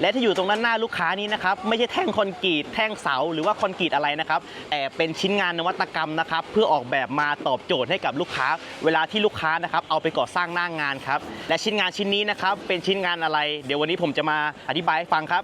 และที่อยู่ตรงด้านหน้าลูกค้านี้นะครับไม่ใช่แท่งคอนกรีตแท่งเสาหรือว่าคอนกรีตอะไรนะครับแต่เป็นชิ้นงานนวัตกรรมนะครับเพื่อออกแบบมาตอบโจทย์ให้กับลูกค้า เวลาที่ลูกค้านะครับเอาไปก่อสร้างหน้างงานครับและชิ้นงานชิ้นนี้นะครับเป็นชิ้นงานอะไร เดี๋ยววันนี้ผมจะมาอธิบายให้ฟังครับ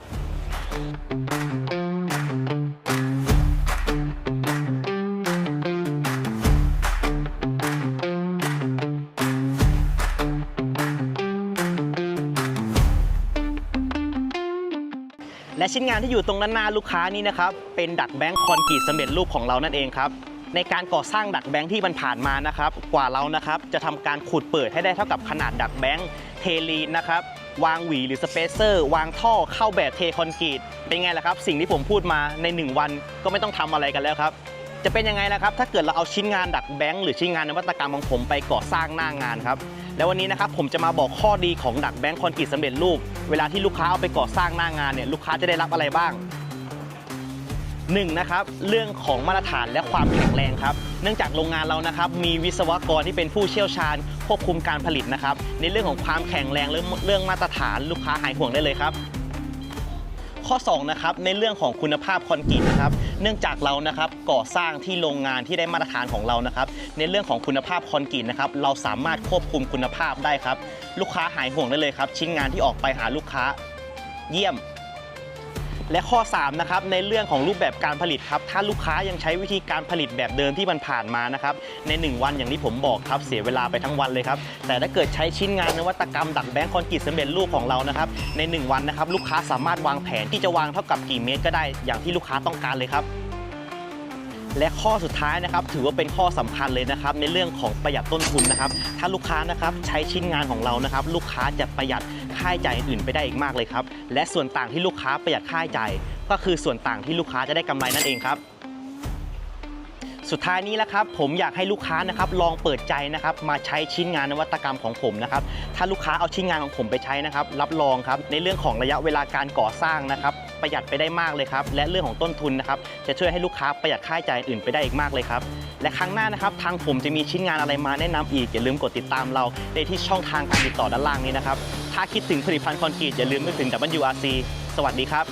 และชิ้นงานที่อยู่ตรงด้านหน้าลูกค้านี้นะครับ เป็นดักแบงค์คอนกรีตสำเร็จรูปของเรานั่นเองครับ ในการก่อสร้างดักแบงค์ที่มันผ่านมานะครับ กว่าเรานะครับจะทำการขุดเปิดให้ได้เท่ากับขนาดดักแบงค์เทลีนนะครับวางหวีหรือสเปเซอร์วางท่อเข้าแบบเทคอนกรีตเป็นไงล่ะครับ สิ่งที่ผมพูดมาใน 1 วันก็ไม่ต้องทำอะไรกันแล้วครับจะเป็นยังไงนะครับ ถ้าเกิดเราเอาชิ้นงานดักแบงค์หรือชิ้นงานนวัตกรรมของผมไปก่อสร้างหน้างานครับ แล้ววันนี้นะครับผมจะมาบอกข้อดีของดักแบงค์คอนกรีตสำเร็จรูป เวลาที่ลูกค้าเอาไปก่อสร้างหน้างานเนี่ยลูกค้าจะได้รับอะไรบ้างหนึ่งนะครับเรื่องของมาตรฐานและความแข็งแรงครับ เนื่องจากโรงงานเรานะครับมีวิศวกรที่เป็นผู้เชี่ยวชาญควบคุมการผลิตนะครับในเรื่องของความแข็งแรงเรื่องเรื่องมาตรฐานลูกค้าหายห่วงได้เลยครับ ข้อ2นะครับในเรื่องของคุณภาพคอนกรีตนะครับ เนื่องจากเรานะครับก่อสร้างที่โรงงานที่ได้มาตรฐานของเรานะครับ ในเรื่องของคุณภาพคอนกรีตนะครับเราสามารถควบคุมคุณภาพได้ครับ ลูกค้าหายห่วงได้เลยครับ ชิ้นงานที่ออกไปหาลูกค้าเยี่ยม และข้อ 3 นะครับ ในเรื่องของรูปแบบการผลิตครับ ถ้าลูกค้ายังใช้วิธีการผลิตแบบเดิมที่มันผ่านมานะครับ ใน 1 วันอย่างที่ผมบอกครับ เสียเวลาไปทั้งวันเลยครับ แต่ถ้าเกิดใช้ชิ้นงานนวัตกรรมดักแบงค์คอนกรีตสำเร็จรูปของเรานะครับ ใน 1 วันนะครับ ลูกค้าสามารถวางแผนที่จะวางเท่ากับกี่เมตรก็ได้ อย่างที่ลูกค้าต้องการเลยครับ และข้อสุดท้ายนะครับ ถือว่าเป็นข้อสำคัญเลยนะครับ ในเรื่องของประหยัดต้นทุนนะครับ ถ้าลูกค้านะครับใช้ชิ้นงานของเรานะครับ ลูกค้าจะประหยัดค่าใช้จ่ายอื่นไปได้อีกมากเลยครับ และส่วนต่างที่ลูกค้าประหยัดค่าใช้จ่ายก็คือส่วนต่างที่ลูกค้าจะได้กำไรนั่นเองครับสุดท้ายนี้แล้วครับผมอยากให้ลูกค้านะครับลองเปิดใจนะครับมาใช้ชิ้นงานนวัตกรรมของผมนะครับถ้าลูกค้าเอาชิ้นงานของผมไปใช้นะครับรับรองครับในเรื่องของระยะเวลาการก่อสร้างนะครับ ประหยัดไปได้มากเลยครับ และเรื่องของต้นทุนนะครับ จะช่วยให้ลูกค้าประหยัดค่าใช้จ่ายอื่นไปได้อีกมากเลยครับ และครั้งหน้านะครับ ทางผมจะมีชิ้นงานอะไรมาแนะนำอีก อย่าลืมกดติดตามเราในที่ช่องทางการติดต่อด้านล่างนี้นะครับ ถ้าคิดถึงผลิตภัณฑ์คอนกรีตอย่าลืมนึกถึง WRC สวัสดีครับ